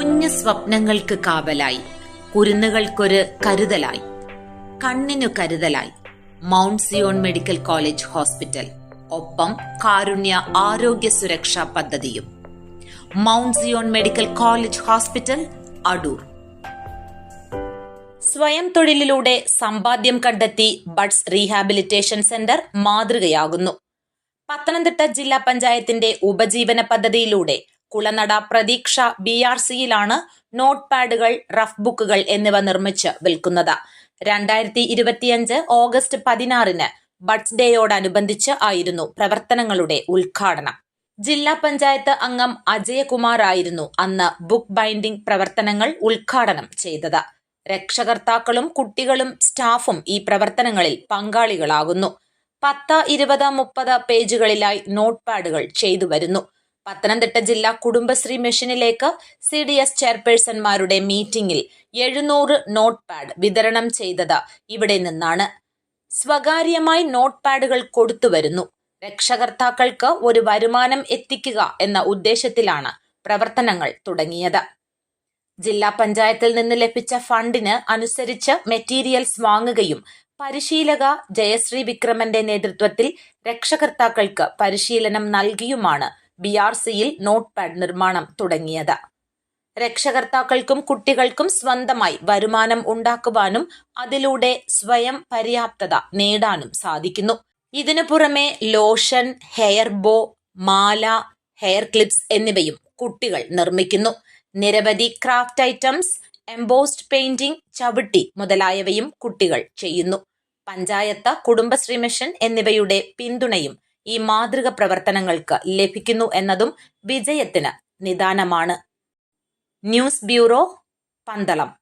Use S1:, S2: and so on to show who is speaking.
S1: കുഞ്ഞു സ്വപ്നങ്ങൾക്ക് കാവലായി. കുരുന്നുകൾക്കൊരു കരുതലായി. കണ്ണിനു കരുതലായി. Mount Zion medical college hospital. ഒപ്പം കാരുണ്യ ആരോഗ്യ സുരക്ഷാ പദ്ധതിയും. Mount Zion medical college hospital Adoor. സ്വയം തൊഴിലിലൂടെ സമ്പാദ്യം കണ്ടെത്തി ബഡ്സ് റീഹാബിലിറ്റേഷൻ സെന്റർ മാതൃകയാകുന്നു. പത്തനംതിട്ട ജില്ലാ പഞ്ചായത്തിന്റെ ഉപജീവന പദ്ധതിയിലൂടെ കുളനട പ്രതീക്ഷ ബി ആർ സിയിലാണ് നോട്ട് പാഡുകൾ റഫ് ബുക്കുകൾ എന്നിവ നിർമ്മിച്ച് വിൽക്കുന്നത്. രണ്ടായിരത്തി ഇരുപത്തിയഞ്ച് ഓഗസ്റ്റ് പതിനാറിന് ബഡ്സ് ഡേയോടനുബന്ധിച്ച് ആയിരുന്നു പ്രവർത്തനങ്ങളുടെ ഉദ്ഘാടനം. ജില്ലാ പഞ്ചായത്ത് അംഗം അജയകുമാർ ആയിരുന്നു അന്ന് ബുക്ക് ബൈൻഡിംഗ് പ്രവർത്തനങ്ങൾ ഉദ്ഘാടനം ചെയ്തത്. രക്ഷകർത്താക്കളും കുട്ടികളും സ്റ്റാഫും ഈ പ്രവർത്തനങ്ങളിൽ പങ്കാളികളാകുന്നു. പത്ത് ഇരുപത് മുപ്പത് പേജുകളിലായി നോട്ട് പാഡുകൾ ചെയ്തു വരുന്നു പത്തനംതിട്ട ജില്ലാ കുടുംബശ്രീ മിഷനിലേക്ക് സി ഡി എസ് ചെയർപേഴ്സൺമാരുടെ മീറ്റിംഗിൽ എഴുന്നൂറ് നോട്ട് പാഡ് വിതരണം ചെയ്തത് ഇവിടെ നിന്നാണ്. സ്വകാര്യമായി നോട്ട് പാഡുകൾ കൊടുത്തുവരുന്നു. രക്ഷകർത്താക്കൾക്ക് ഒരു വരുമാനം എത്തിക്കുക എന്ന ഉദ്ദേശത്തിലാണ് പ്രവർത്തനങ്ങൾ തുടങ്ങിയത്. ജില്ലാ പഞ്ചായത്തിൽ നിന്ന് ലഭിച്ച ഫണ്ടിന് അനുസരിച്ച് മെറ്റീരിയൽസ് വാങ്ങുകയും പരിശീലക ജയശ്രീ വിക്രമന്റെ നേതൃത്വത്തിൽ രക്ഷകർത്താക്കൾക്ക് പരിശീലനം നൽകിയുമാണ് ബി ആർ സിയിൽ നോട്ട് പാഡ് നിർമ്മാണം തുടങ്ങിയത്. രക്ഷകർത്താക്കൾക്കും കുട്ടികൾക്കും സ്വന്തമായി വരുമാനം ഉണ്ടാക്കുവാനും അതിലൂടെ സ്വയം പര്യാപ്തത നേടാനും സാധിക്കുന്നു. ഇതിനു പുറമെ ലോഷൻ ഹെയർ ബോ മാല ഹെയർ ക്ലിപ്സ് എന്നിവയും കുട്ടികൾ നിർമ്മിക്കുന്നു. നിരവധി ക്രാഫ്റ്റ് ഐറ്റംസ് എംബോസ്ഡ് പെയിന്റിംഗ് ചവിട്ടി മുതലായവയും കുട്ടികൾ ചെയ്യുന്നു. പഞ്ചായത്ത് കുടുംബശ്രീ മിഷൻ എന്നിവയുടെ പിന്തുണയും ഈ മാതൃക പ്രവർത്തനങ്ങൾക്ക് ലഭിക്കുന്നു എന്നതും വിജയത്തിന് നിദാനമാണ്. News bureau Pandalam.